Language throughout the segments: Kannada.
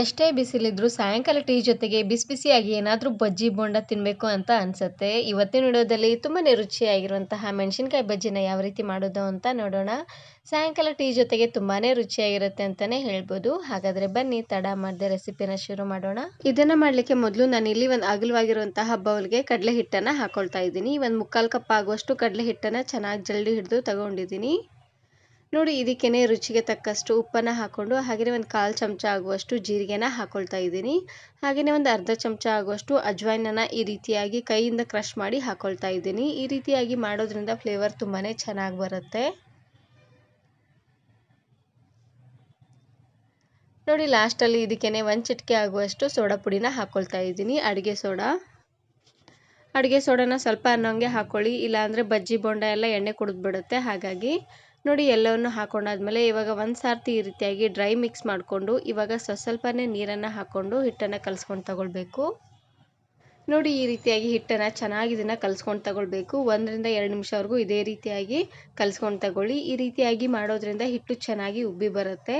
ಎಷ್ಟೇ ಬಿಸಿಲಿದ್ರೂ ಸಾಯಂಕಾಲ ಟೀ ಜೊತೆಗೆ ಬಿಸಿ ಬಿಸಿಯಾಗಿ ಏನಾದರೂ ಬಜ್ಜಿ ಬೋಂಡ ತಿನ್ನಬೇಕು ಅಂತ ಅನ್ಸುತ್ತೆ. ಇವತ್ತಿನ ವಿಡಿಯೋದಲ್ಲಿ ತುಂಬಾ ರುಚಿಯಾಗಿರುವಂತಹ ಮೆಣಸಿನ್ಕಾಯಿ ಬಜ್ಜಿನ ಯಾವ ರೀತಿ ಮಾಡೋದು ಅಂತ ನೋಡೋಣ. ಸಾಯಂಕಾಲ ಟೀ ಜೊತೆಗೆ ತುಂಬಾ ರುಚಿಯಾಗಿರುತ್ತೆ ಅಂತಲೇ ಹೇಳ್ಬೋದು. ಹಾಗಾದರೆ ಬನ್ನಿ, ತಡ ಮಾಡದೆ ರೆಸಿಪಿನ ಶುರು ಮಾಡೋಣ. ಇದನ್ನು ಮಾಡಲಿಕ್ಕೆ ಮೊದಲು ನಾನು ಇಲ್ಲಿ ಒಂದು ಅಗಲವಾಗಿರುವಂತಹ ಬೌಲ್ಗೆ ಕಡಲೆ ಹಿಟ್ಟನ್ನು ಹಾಕೊಳ್ತಾ ಇದ್ದೀನಿ. ಒಂದು ಮುಕ್ಕಾಲು ಕಪ್ ಆಗುವಷ್ಟು ಕಡಲೆ ಹಿಟ್ಟನ್ನು ಚೆನ್ನಾಗಿ ಜಲ್ದಿ ಹಿಡಿದು ತಗೊಂಡಿದ್ದೀನಿ. ನೋಡಿ, ಇದಕ್ಕೇನೆ ರುಚಿಗೆ ತಕ್ಕಷ್ಟು ಉಪ್ಪನ್ನು ಹಾಕ್ಕೊಂಡು ಹಾಗೆಯೇ ಒಂದು ಕಾಲು ಚಮಚ ಆಗುವಷ್ಟು ಜೀರಿಗೆನ ಹಾಕ್ಕೊಳ್ತಾ ಇದ್ದೀನಿ. ಹಾಗೆಯೇ ಒಂದು ಅರ್ಧ ಚಮಚ ಆಗುವಷ್ಟು ಅಜ್ವಾಯಿನನ್ನು ಈ ರೀತಿಯಾಗಿ ಕೈಯಿಂದ ಕ್ರಷ್ ಮಾಡಿ ಹಾಕ್ಕೊಳ್ತಾ ಇದ್ದೀನಿ. ಈ ರೀತಿಯಾಗಿ ಮಾಡೋದ್ರಿಂದ ಫ್ಲೇವರ್ ತುಂಬಾ ಚೆನ್ನಾಗಿ ಬರುತ್ತೆ. ನೋಡಿ, ಲಾಸ್ಟಲ್ಲಿ ಇದಕ್ಕೇನೆ ಒಂದು ಚಿಟಿಕೆ ಆಗುವಷ್ಟು ಸೋಡಾ ಪುಡಿನ ಹಾಕ್ಕೊಳ್ತಾ ಇದ್ದೀನಿ. ಅಡುಗೆ ಸೋಡಾ. ಅಡುಗೆ ಸೋಡಾನ ಸ್ವಲ್ಪ ಅನ್ನೋಂಗೆ ಹಾಕ್ಕೊಳ್ಳಿ ಇಲ್ಲಾಂದರೆ ಬಜ್ಜಿ, ಬೋಂಡ ಎಲ್ಲ ಎಣ್ಣೆ ಕುಡಿದ್ಬಿಡುತ್ತೆ. ಹಾಗಾಗಿ ನೋಡಿ ಎಲ್ಲವನ್ನು ಹಾಕೊಂಡಾದ್ಮೇಲೆ ಇವಾಗ ಒಂದು ಸಾರ್ತಿ ಈ ರೀತಿಯಾಗಿ ಡ್ರೈ ಮಿಕ್ಸ್ ಮಾಡಿಕೊಂಡು ಇವಾಗ ಸ್ವಲ್ಪನೇ ನೀರನ್ನು ಹಾಕ್ಕೊಂಡು ಹಿಟ್ಟನ್ನು ಕಲಿಸ್ಕೊಂಡು ತಗೊಳ್ಬೇಕು. ನೋಡಿ ಈ ರೀತಿಯಾಗಿ ಹಿಟ್ಟನ್ನು ಚೆನ್ನಾಗಿ ಇದನ್ನು ಕಲಿಸ್ಕೊಂಡು ತಗೊಳ್ಬೇಕು. ಒಂದರಿಂದ ಎರಡು ನಿಮಿಷವರೆಗೂ ಇದೇ ರೀತಿಯಾಗಿ ಕಲಿಸ್ಕೊಂಡು ತಗೊಳ್ಳಿ. ಈ ರೀತಿಯಾಗಿ ಮಾಡೋದ್ರಿಂದ ಹಿಟ್ಟು ಚೆನ್ನಾಗಿ ಉಬ್ಬಿ ಬರುತ್ತೆ.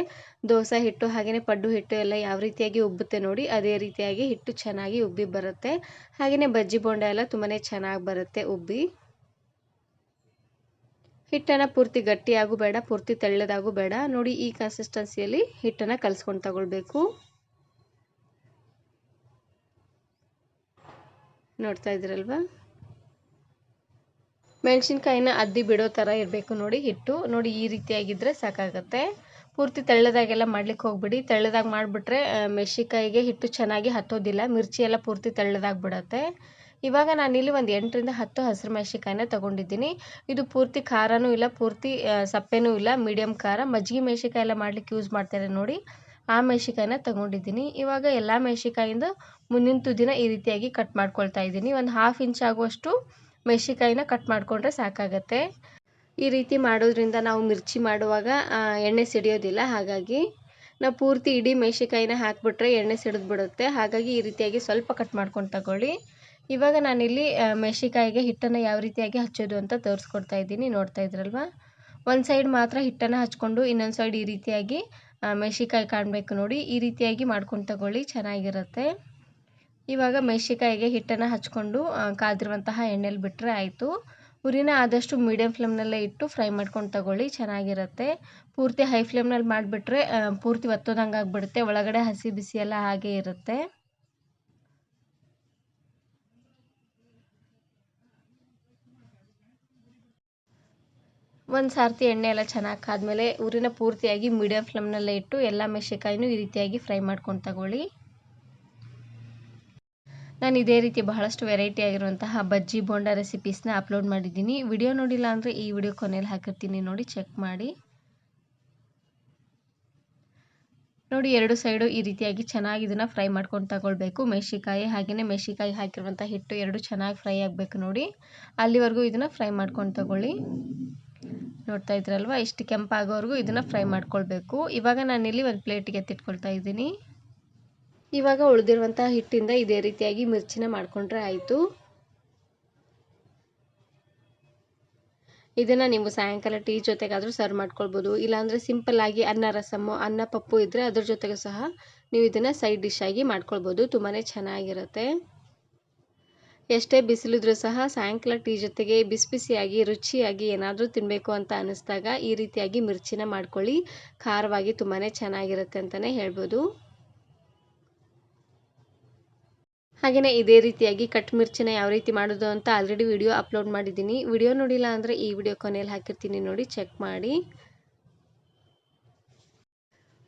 ದೋಸೆ ಹಿಟ್ಟು ಹಾಗೆಯೇ ಪಡ್ಡು ಹಿಟ್ಟು ಎಲ್ಲ ಯಾವ ರೀತಿಯಾಗಿ ಉಬ್ಬುತ್ತೆ ನೋಡಿ ಅದೇ ರೀತಿಯಾಗಿ ಹಿಟ್ಟು ಚೆನ್ನಾಗಿ ಉಬ್ಬಿ ಬರುತ್ತೆ. ಹಾಗೆಯೇ ಬಜ್ಜಿ ಬೋಂಡ ಎಲ್ಲ ತುಂಬಾ ಚೆನ್ನಾಗಿ ಬರುತ್ತೆ ಉಬ್ಬಿ. ಹಿಟ್ಟನ್ನು ಪೂರ್ತಿ ಗಟ್ಟಿಯಾಗೂ ಬೇಡ, ಪೂರ್ತಿ ತೆಳ್ಳದಾಗೂ ಬೇಡ. ನೋಡಿ ಈ ಕನ್ಸಿಸ್ಟೆನ್ಸಿಯಲ್ಲಿ ಹಿಟ್ಟನ್ನು ಕಲಿಸ್ಕೊಂಡು ತಗೊಳ್ಬೇಕು. ನೋಡ್ತಾ ಇದ್ರಲ್ವಾ ಮೆಣಸಿನ್ಕಾಯಿನ ಅದ್ದಿ ಬಿಡೋ ಥರ ಇರಬೇಕು ನೋಡಿ ಹಿಟ್ಟು. ನೋಡಿ ಈ ರೀತಿಯಾಗಿದ್ದರೆ ಸಾಕಾಗತ್ತೆ. ಪೂರ್ತಿ ತೆಳ್ಳದಾಗೆಲ್ಲ ಮಾಡ್ಲಿಕ್ಕೆ ಹೋಗ್ಬಿಡಿ. ತೆಳ್ಳದಾಗಿ ಮಾಡಿಬಿಟ್ರೆ ಮೆಣಸಿನ್ಕಾಯಿಗೆ ಹಿಟ್ಟು ಚೆನ್ನಾಗಿ ಹತ್ತೋದಿಲ್ಲ. ಮಿರ್ಚಿ ಎಲ್ಲ ಪೂರ್ತಿ ತೆಳ್ಳದಾಗ್ಬಿಡತ್ತೆ. ಇವಾಗ ನಾನಿಲ್ಲಿ ಒಂದು ಎಂಟರಿಂದ ಹತ್ತು ಹಸಿರು ಮೆಣಸಿನ್ಕಾಯಿನ ತೊಗೊಂಡಿದ್ದೀನಿ. ಇದು ಪೂರ್ತಿ ಖಾರನೂ ಇಲ್ಲ, ಪೂರ್ತಿ ಸಪ್ಪೆನೂ ಇಲ್ಲ ಮೀಡಿಯಮ್ ಖಾರ. ಮಜ್ಜಿಗೆ ಮೆಣಸಿಕಾಯಿ ಎಲ್ಲ ಮಾಡ್ಲಿಕ್ಕೆ ಯೂಸ್ ಮಾಡ್ತಾರೆ ನೋಡಿ, ಆ ಮೆಣಸಿಕಾಯಿನ ತೊಗೊಂಡಿದ್ದೀನಿ. ಇವಾಗ ಎಲ್ಲ ಮೆಣಸಿನ್ಕಾಯಿಂದ ಮುಂದಿನ ತುದಿನ ಈ ರೀತಿಯಾಗಿ ಕಟ್ ಮಾಡ್ಕೊಳ್ತಾ ಇದ್ದೀನಿ. ಒಂದು ಹಾಫ್ ಇಂಚ್ ಆಗುವಷ್ಟು ಮೆಣಸಿನ್ಕಾಯಿನ ಕಟ್ ಮಾಡಿಕೊಂಡ್ರೆ ಸಾಕಾಗತ್ತೆ. ಈ ರೀತಿ ಮಾಡೋದ್ರಿಂದ ನಾವು ಮಿರ್ಚಿ ಮಾಡುವಾಗ ಎಣ್ಣೆ ಸಿಡಿಯೋದಿಲ್ಲ, ಹಾಗಾಗಿ ನಾವು ಪೂರ್ತಿ ಇಡೀ ಮೆಣಸಿನ್ಕಾಯಿನ ಹಾಕಿಬಿಟ್ರೆ ಎಣ್ಣೆ ಸಿಡಿದು ಬಿಡುತ್ತೆ. ಹಾಗಾಗಿ ಈ ರೀತಿಯಾಗಿ ಸ್ವಲ್ಪ ಕಟ್ ಮಾಡ್ಕೊಂಡು ತಗೊಳ್ಳಿ. ಇವಾಗ ನಾನಿಲ್ಲಿ ಮೆಣಸಿಕಾಯಿಗೆ ಹಿಟ್ಟನ್ನು ಯಾವ ರೀತಿಯಾಗಿ ಹಚ್ಚೋದು ಅಂತ ತೋರಿಸ್ಕೊಡ್ತಾ ಇದ್ದೀನಿ. ನೋಡ್ತಾ ಇದ್ರಲ್ವ? ಒಂದು ಸೈಡ್ ಮಾತ್ರ ಹಿಟ್ಟನ್ನು ಹಚ್ಕೊಂಡು ಇನ್ನೊಂದು ಸೈಡ್ ಈ ರೀತಿಯಾಗಿ ಮೆಣಸಿಕಾಯಿ ಕಾಣಬೇಕು ನೋಡಿ. ಈ ರೀತಿಯಾಗಿ ಮಾಡ್ಕೊಂಡು ತಗೊಳ್ಳಿ, ಚೆನ್ನಾಗಿರುತ್ತೆ. ಇವಾಗ ಮೆಣಸಿಕಾಯಿಗೆ ಹಿಟ್ಟನ್ನು ಹಚ್ಕೊಂಡು ಕಾದಿರುವಂತಹ ಎಣ್ಣೆಲಿ ಬಿಟ್ಟರೆ ಆಯಿತು. ಉರಿನ ಆದಷ್ಟು ಮೀಡಿಯಂ ಫ್ಲೇಮ್ನಲ್ಲೇ ಇಟ್ಟು ಫ್ರೈ ಮಾಡ್ಕೊಂಡು ತಗೊಳ್ಳಿ, ಚೆನ್ನಾಗಿರುತ್ತೆ. ಪೂರ್ತಿ ಹೈ ಫ್ಲೇಮ್ನಲ್ಲಿ ಮಾಡಿಬಿಟ್ರೆ ಪೂರ್ತಿ ಒತ್ತೋದಂಗೆ ಆಗಿಬಿಡುತ್ತೆ ಒಳಗಡೆ ಹಸಿ ಬಿಸಿ ಎಲ್ಲ ಹಾಗೆ ಇರುತ್ತೆ. ಒಂದು ಸಾರ್ತಿ ಎಣ್ಣೆ ಎಲ್ಲ ಚೆನ್ನಾಗಿ ಕಾದ್ಮೇಲೆ ಊರಿನ ಪೂರ್ತಿಯಾಗಿ ಮೀಡಿಯಮ್ ಫ್ಲೇಮ್ನಲ್ಲೇ ಇಟ್ಟು ಎಲ್ಲ ಮೆಣಸಿನ್ಕಾಯಿನೂ ಈ ರೀತಿಯಾಗಿ ಫ್ರೈ ಮಾಡ್ಕೊಂಡು ತಗೊಳ್ಳಿ. ನಾನು ಇದೇ ರೀತಿ ಬಹಳಷ್ಟು ವೆರೈಟಿ ಆಗಿರುವಂತಹ ಬಜ್ಜಿ ಬೋಂಡ ರೆಸಿಪೀಸ್ನ ಅಪ್ಲೋಡ್ ಮಾಡಿದ್ದೀನಿ. ವಿಡಿಯೋ ನೋಡಿಲ್ಲ ಅಂದರೆ ಈ ವಿಡಿಯೋ ಕೊನೆಯಲ್ಲಿ ಹಾಕಿರ್ತೀನಿ ನೋಡಿ ಚೆಕ್ ಮಾಡಿ. ನೋಡಿ, ಎರಡು ಸೈಡು ಈ ರೀತಿಯಾಗಿ ಚೆನ್ನಾಗಿ ಇದನ್ನು ಫ್ರೈ ಮಾಡ್ಕೊಂಡು ತಗೊಳ್ಬೇಕು. ಮೆಣಸಿಕಾಯಿ ಹಾಗೆಯೇ ಮೆಣಸಿಕಾಯಿ ಹಾಕಿರುವಂಥ ಹಿಟ್ಟು ಎರಡು ಚೆನ್ನಾಗಿ ಫ್ರೈ ಆಗಬೇಕು ನೋಡಿ. ಅಲ್ಲಿವರೆಗೂ ಇದನ್ನು ಫ್ರೈ ಮಾಡ್ಕೊಂಡು ತಗೊಳ್ಳಿ. ನೋಡ್ತಾ ಇದ್ರಲ್ವ? ಇಷ್ಟು ಕೆಂಪಾಗೋವರೆಗೂ ಇದನ್ನು ಫ್ರೈ ಮಾಡ್ಕೊಳ್ಬೇಕು. ಇವಾಗ ನಾನಿಲ್ಲಿ ಒಂದು ಪ್ಲೇಟಿಗೆ ಎತ್ತಿಟ್ಕೊಳ್ತಾ ಇದ್ದೀನಿ. ಇವಾಗ ಉಳಿದಿರುವಂಥ ಹಿಟ್ಟಿಂದ ಇದೇ ರೀತಿಯಾಗಿ ಮಿರ್ಚಿನ ಮಾಡಿಕೊಂಡ್ರೆ ಆಯಿತು. ಇದನ್ನು ನೀವು ಸಾಯಂಕಾಲ ಟೀ ಜೊತೆಗಾದರೂ ಸರ್ವ್ ಮಾಡ್ಕೊಳ್ಬೋದು. ಇಲ್ಲಾಂದರೆ ಸಿಂಪಲ್ಲಾಗಿ ಅನ್ನ ರಸಮ್ಮು ಅನ್ನ ಪಪ್ಪು ಇದ್ದರೆ ಅದ್ರ ಜೊತೆಗೂ ಸಹ ನೀವು ಇದನ್ನು ಸೈಡ್ ಡಿಶ್ ಆಗಿ ಮಾಡ್ಕೊಳ್ಬೋದು. ತುಂಬಾ ಚೆನ್ನಾಗಿರುತ್ತೆ. ಎಷ್ಟೇ ಬಿಸಿಲಿದ್ರೂ ಸಹ ಸಾಯಂಕಾಲ ಟೀ ಜೊತೆಗೆ ಬಿಸಿ ಬಿಸಿಯಾಗಿ ರುಚಿಯಾಗಿ ಏನಾದರೂ ತಿನ್ನಬೇಕು ಅಂತ ಅನ್ನಿಸ್ದಾಗ ಈ ರೀತಿಯಾಗಿ ಮಿರ್ಚಿನ ಮಾಡ್ಕೊಳ್ಳಿ. ಖಾರವಾಗಿ ತುಂಬಾ ಚೆನ್ನಾಗಿರುತ್ತೆ ಅಂತಲೇ ಹೇಳ್ಬೋದು. ಹಾಗೆಯೇ ಇದೇ ರೀತಿಯಾಗಿ ಕಟ್ ಮಿರ್ಚಿನ ಯಾವ ರೀತಿ ಮಾಡೋದು ಅಂತ ಆಲ್ರೆಡಿ ವಿಡಿಯೋ ಅಪ್ಲೋಡ್ ಮಾಡಿದ್ದೀನಿ. ವಿಡಿಯೋ ನೋಡಿಲ್ಲ ಅಂದರೆ ಈ ವಿಡಿಯೋ ಕೊನೆಯಲ್ಲಿ ಹಾಕಿರ್ತೀನಿ ನೋಡಿ ಚೆಕ್ ಮಾಡಿ.